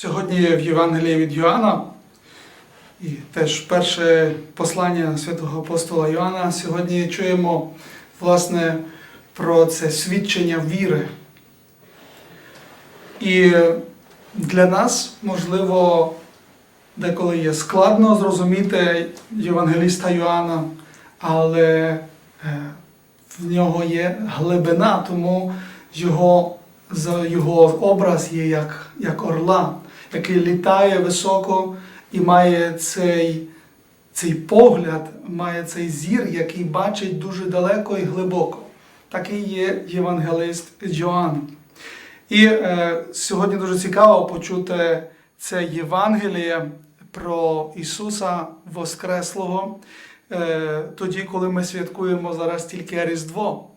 Сьогодні в Євангелії від Йоанна, і теж перше послання святого апостола Йоанна, сьогодні чуємо власне про це свідчення віри. І для нас, можливо, деколи є складно зрозуміти Євангеліста Йоанна, але е, в нього є глибина, тому його, його образ є як, як орла, який літає високо і має цей, цей погляд, має цей зір, який бачить дуже далеко і глибоко. Такий є євангелист Йоанн. І е, сьогодні дуже цікаво почути це Євангеліє про Ісуса Воскреслого, е, тоді, коли ми святкуємо зараз тільки Різдво.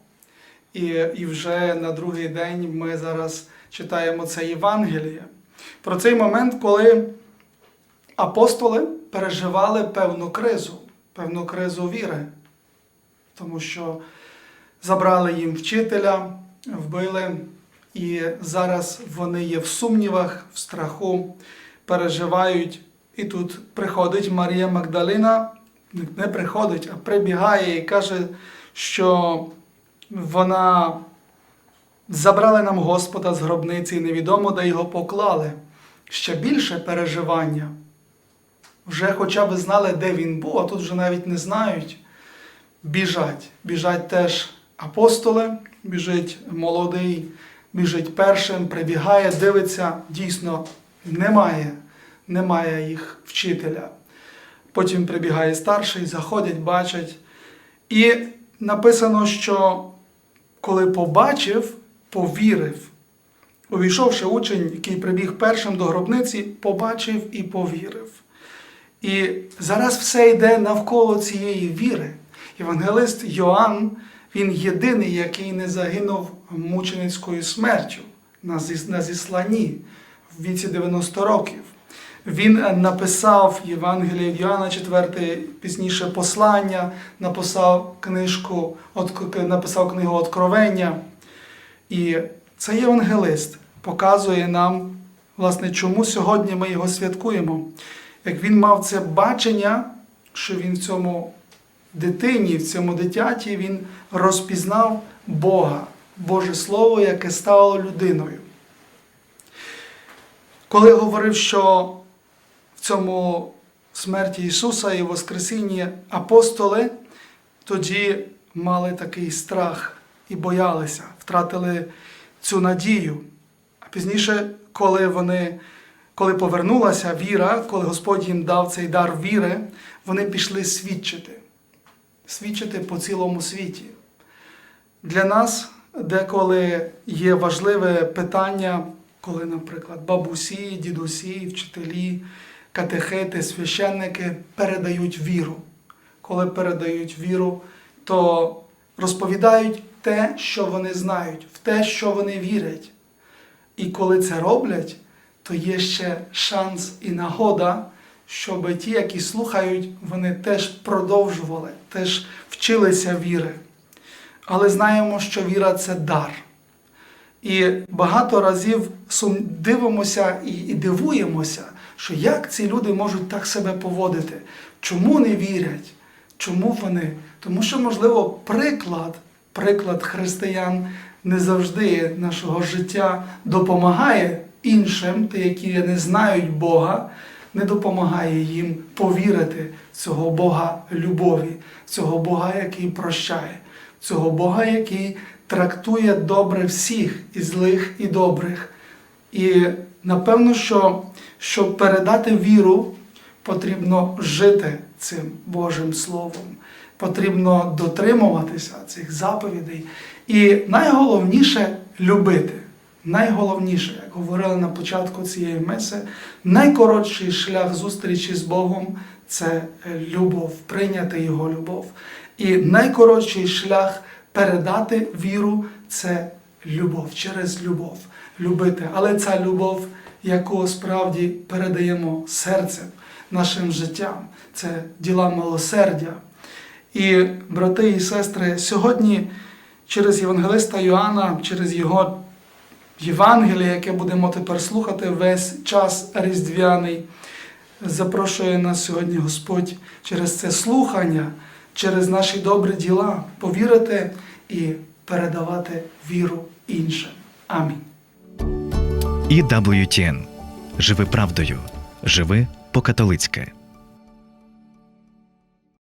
І, і вже на другий день ми зараз читаємо це Євангеліє. Про цей момент, коли апостоли переживали певну кризу, певну кризу віри, тому що забрали їм вчителя, вбили, і зараз вони є в сумнівах, в страху, переживають. І тут приходить Марія Магдалина, не приходить, а прибігає і каже, що вона забрали нам Господа з гробниці і невідомо, де його поклали. Ще більше переживання. Вже хоча б знали, де він був, а тут вже навіть не знають. Біжать. Біжать теж апостоли, біжить молодий, біжить першим, прибігає, дивиться, дійсно немає, немає їх вчителя. Потім прибігає старший, заходять, бачать. І написано, що коли побачив, повірив. Увійшовши учень, який прибіг першим до гробниці, побачив і повірив. І зараз все йде навколо цієї віри. Євангелист Йоанн, він єдиний, який не загинув мученицькою смертю на зіс- на зісланні в віці 90 років. Він написав Євангеліє Йоанна 4, пізніше послання, написав книжку, написав книгу Откровення. І цей євангелист показує нам, власне, чому сьогодні ми його святкуємо. Як він мав це бачення, що він в цьому дитині, в цьому дитяті, він розпізнав Бога, Боже Слово, яке стало людиною. Коли говорив, що в цьому смерті Ісуса і Воскресінні апостоли тоді мали такий страх і боялися, втратили цю надію. А пізніше, коли вони, коли повернулася віра, коли Господь їм дав цей дар віри, вони пішли свідчити, свідчити по цілому світі. Для нас деколи є важливе питання, коли, наприклад, бабусі, дідусі, вчителі, катехети, священники передають віру. Коли передають віру, то розповідають те, що вони знають, в те, що вони вірять. І коли це роблять, то є ще шанс і нагода, щоб ті, які слухають, вони теж продовжували, теж вчилися віри. Але знаємо, що віра це дар. І багато разів дивимося і, дивуємося, що як ці люди можуть так себе поводити, чому не вірять, чому вони? Тому що, можливо, приклад, приклад християн не завжди нашого життя допомагає іншим, ті, які не знають Бога, не допомагає їм повірити в цього Бога любові, цього Бога, який прощає, цього Бога, який трактує добре всіх, і злих, і добрих. І напевно, що щоб передати віру, потрібно жити цим Божим Словом, потрібно дотримуватися цих заповідей. І найголовніше любити. Найголовніше, як говорили на початку цієї меси, найкоротший шлях зустрічі з Богом це е, любов, прийняти Його любов. І найкоротший шлях передати віру це любов, через любов. Любити. Але ця любов, яку справді передаємо серцем, нашим життям, це діла милосердя. І, брати і сестри, сьогодні через Євангелиста Йоанна, через його Євангелія, яке будемо тепер слухати весь час різдвяний. Запрошує нас сьогодні Господь через це слухання, через наші добрі діла повірити і передавати віру іншим. Амінь. І WTN. Живи правдою. Живи по-католицьки.